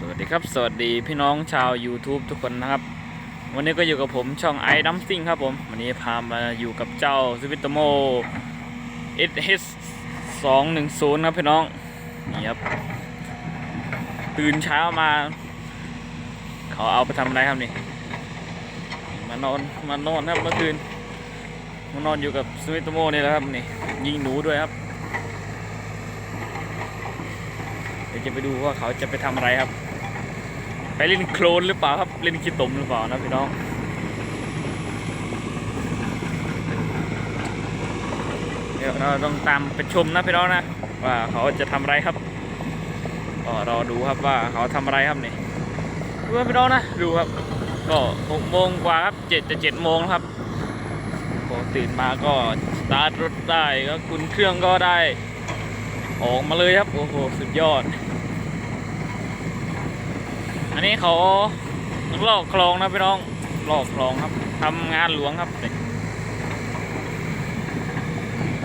สวัสดีครับ สวัสดีพี่น้องชาว YouTube ทุกคนนะครับ วันนี้ก็อยู่กับผมช่องไอ้ดัมซิงครับผม วันนี้พามาอยู่กับเจ้าสวิตโม SH 210ครับพี่น้อง นี่ครับ ตื่นเช้ามา เขาเอาไปทำอะไรครับนี่ มานอนมานอนครับเมื่อคืน มานอนอยู่กับสวิตโมนี่แหละครับนี่ ยิงหนูด้วยครับ เดี๋ยว จะไปดูว่าเขาจะไปทำอะไรครับ ไปเล่นโคลนหรือเปล่าครับเล่นขี้ตมหรือเปล่านะพี่น้องเดี๋ยวเราต้องตามไปชมนะพี่น้องนะว่าเขาจะทำอะไรครับก็รอดูครับว่าเขาทำอะไรครับนี่ดูครับพี่น้องนะดูครับก็หกโมงกว่าครับเจ็ดจะเจ็ดโมงแล้วครับพอตื่นมาก็สตาร์ทรถได้ก็คุณเครื่องก็ได้ออกมาเลยครับ โอ้โห สุดยอด อันนี้เขาลอกคลองนะพี่น้องลอกคลองครับทำงานหลวงครับ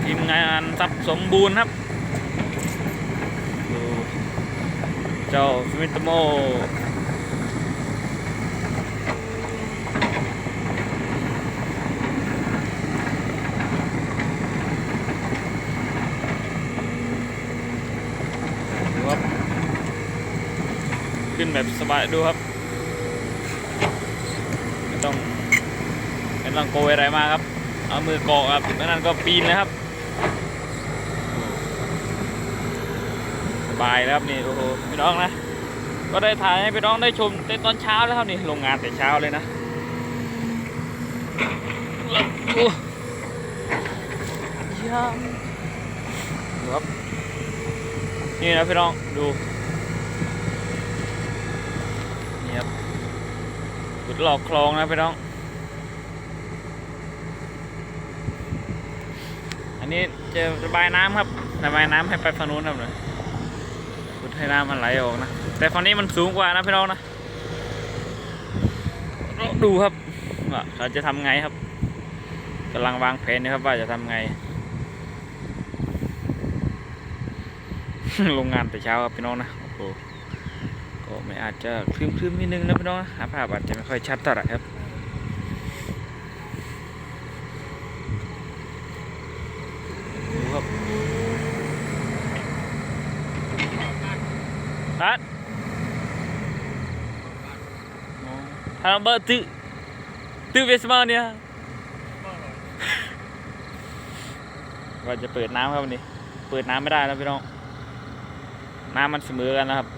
ทีมงานทรัพย์สมบูรณ์ครับดูเจ้าฟิมิตโมดูครับ ขึ้น แบบสบายดูครับ ไม่ต้องไม่ต้องโกยอะไรมากครับ เอามือเกาะครับนั่นก็ปีนเลยครับ สบายแล้วครับนี่โอ้โหพี่น้องนะ ก็ได้ถ่ายให้พี่น้องได้ชมแต่ตอนเช้าแล้วครับนี่โรงงานแต่เช้าเลยนะยามครับนี่นะพี่น้องดู นี่ครับขุดหลอกคลองนะพี่น้อง อันนี้จะระบายน้ำครับระบายน้ำให้ไปฝั่งนู้นครับเลยขุดให้น้ำมันไหลออกนะ แต่ฝั่งนี้มันสูงกว่านะพี่น้องนะเราดูครับว่าเขาจะทำไงครับกำลังวางแผนนะครับว่าจะทำไง โรงงานแต่เช้าครับพี่น้องนะโอ้โห็ไม่อาจจะคลึมคลึมๆนิดนึงนะพี่น้องหาภาพอาจจะไม่ค่อยชัดเท่าไหร่ครับดูครับตัดทางเบอร์ตื้อตื้อเวสมาเนี่ยว่าจะเปิดน้ำครับวันนี้ เปิดน้ำไม่ได้นะพี่น้อง น้ำมันเสมอกันนะครับ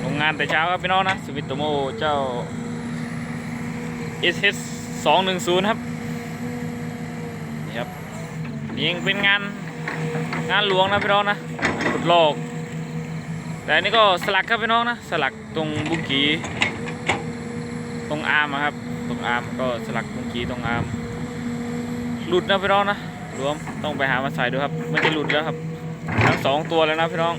โร งานแต่เช้าครับพี่น้องนะสวิตโตโมเจ้า SS 210 ครับนี่ครับนี่ยังเป็นงานงานหลวงนะพี่น้องนะขุดลอก แต่นนี้ก็สลักครับพี่น้องนะ สลักตรงบุกีตรงอาร์มครับ ตรงอาร์มก็สลักบุกีตรงอาร์มหลุดนะพี่น้องนะรวมต้องไปหามาใส่ดูครับไม่ได้หลุดแล้วครับทั้งสองตัวแล้วนะพี่น้อง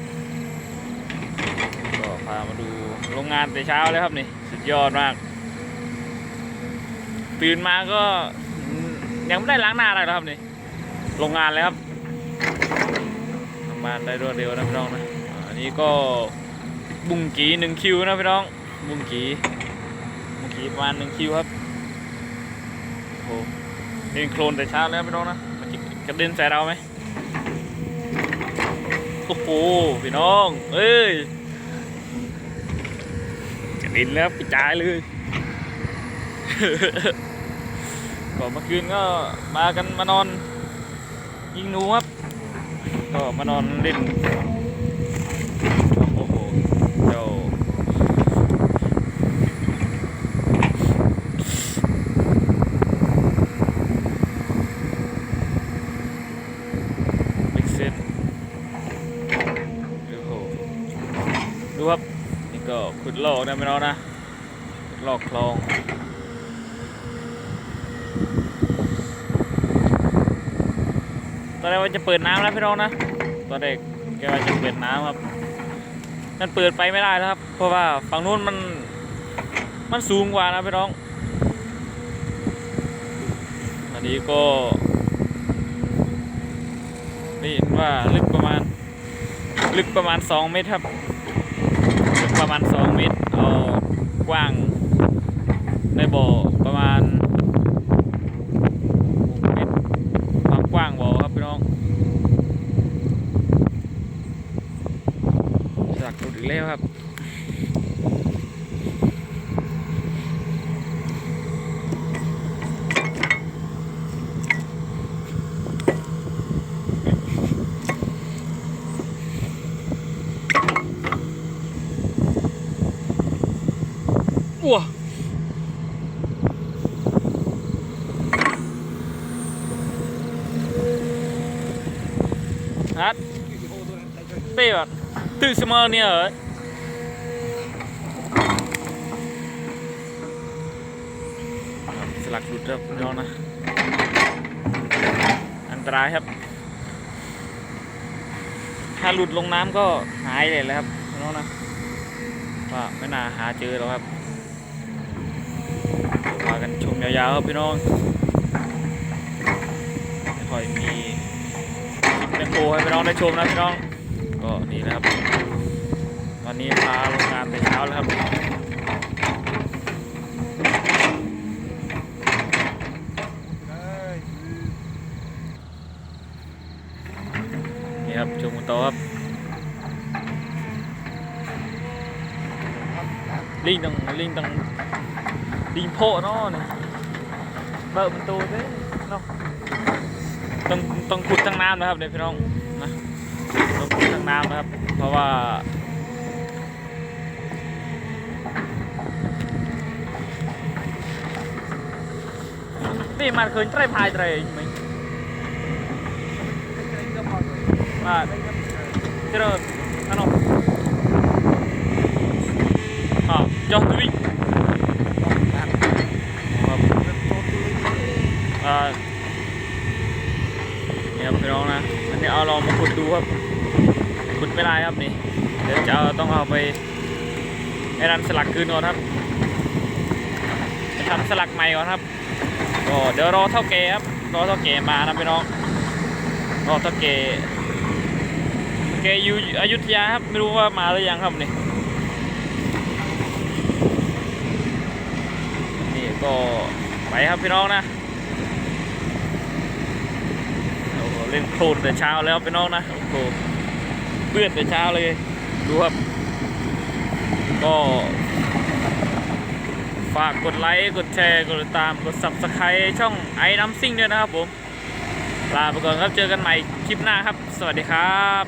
ามาดูโรงงานแต่เช้าเลยครับนี่ สุดยอดมาก ตื่นมาก็ยังไม่ได้ล้างหน้าอะไรหรอครับนี่ โรงงานเลยครับทำงานได้รวดเร็วนะพี่น้องนะ อันนี้ก็บุ้งกีหนึ่งคิวนะพี่น้อง บุ้งกีบุ้งกีประมาณหนึ่งคิวครับโอ้โหเล่นโคลนแต่เช้าแล้วพี่น้องนะมันจะกระเด็นใส่เราไหมโอ้โหพี่น้อง เอ้ย ดินแล้วกระจายเลยก่อนเมื่อคืนก็มากันมานอน ยิงหนูครับ ก็มานอนเล่นโอ้โหเจ้าบิ๊กเซนดูครับ ก็ขุดลอกนะพี่น้องนะขุดลอกคลองตอนแรกว่าจะเปิดน้ำแล้วพี่น้องนะตอนเด็กแกว่าจะเปิดน้ำครับมันเปิดไปไม่ได้แล้วครับ เพราะว่าฝั่งนู้นมันมันสูงกว่านะพี่น้องมันนี้ก็ได้เห็นว่าลึกประมาณลึกประมาณ 2 เมตรครับ ประมาณ 2 เมตร เอากว้างในบ่อประมาณเมตรความกว้างบ่อครับพี่น้องจากตุดอีกแล้วครับ อ้วฮัดเป้แบบตื่นเสมอเนี่ยเหรอสลักหลุดครับพี่น้องนะ อันตรายครับ ถ้าหลุดลงน้ำก็หายเลยแล้วครับพี่น้องนะว่าไม่น่าหาเจอหรอกครับ พากันชมยาวๆครับพี่น้องไม่ค่อยมีคลิปแมคโครให้พี่น้องได้ชมนะพี่น้อง ก็นี่นะครับ วันนี้พาลงงานแต่เช้าแล้วครับนี่ครับชมกันต่อครับลิงตังลิงตัง ลิงโพเนาะนี่เบิกมันตูเด้เนาะต้องต้องขุดทั้งน้ำนะครับเนี่ยพี่น้องนะต้องขุดทั้งน้ำนะครับ เพราะว่านี่มันเคยไตรพายไตรไหมมาเจริญอันนั้นอะจอดวิ่งครับ อ่านี่ครับพี่น้องนะอันนี้เอาลองมาขุดดูครับขุดไม่ได้ครับนี่เดี๋ยวจะเอาต้องเอาไปให้รันสลักคืนก่อนครับไปทำสลักใหม่ก่อนครับก็เดี๋ยวรอเท่าแกครับรอเท่าแกมานะพี่น้องรอเท่าแกแกอยู่อยุธยาครับไม่รู้ว่ามาหรือยังครับนี่นี่ก็ไปครับพี่น้องนะโอ้โห เล่นโคลนแต่เช้าแล้วไปน้องนะโอ้โหเปื้อนแต่เช้าเลยดูครับ ก็ฝากกดไลค์กดแชร์กดติดตามกด subscribe ช่องไอ้น้ำซิ่งด้วยนะครับผม ลาไปก่อนครับเจอกันใหม่คลิปหน้าครับ สวัสดีครับ